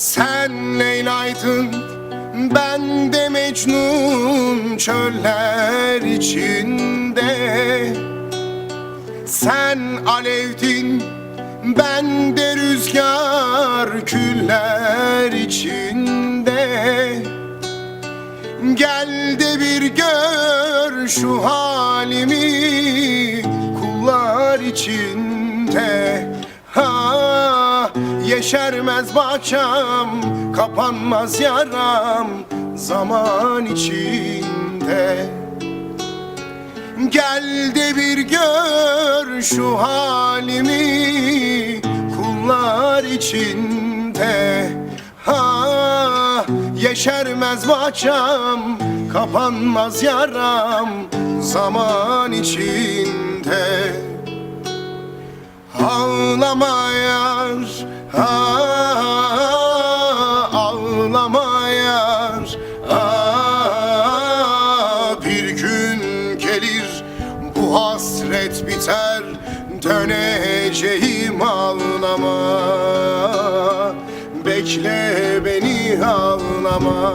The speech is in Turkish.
Sen Leyla'ydın ben de Mecnun çöller içinde. Sen alevdin ben de rüzgar küller içinde. Gel de bir gör şu halimi kullar içinde. Ha yeşermez bahçem kapanmaz yaram zaman içinde. Gel de bir gör şu halimi kullar içinde. Ha yeşermez bahçem kapanmaz yaram zaman içinde Ağlama yar Bir gün gelir bu hasret biter Döneceğim ağlama. Bekle beni ağlama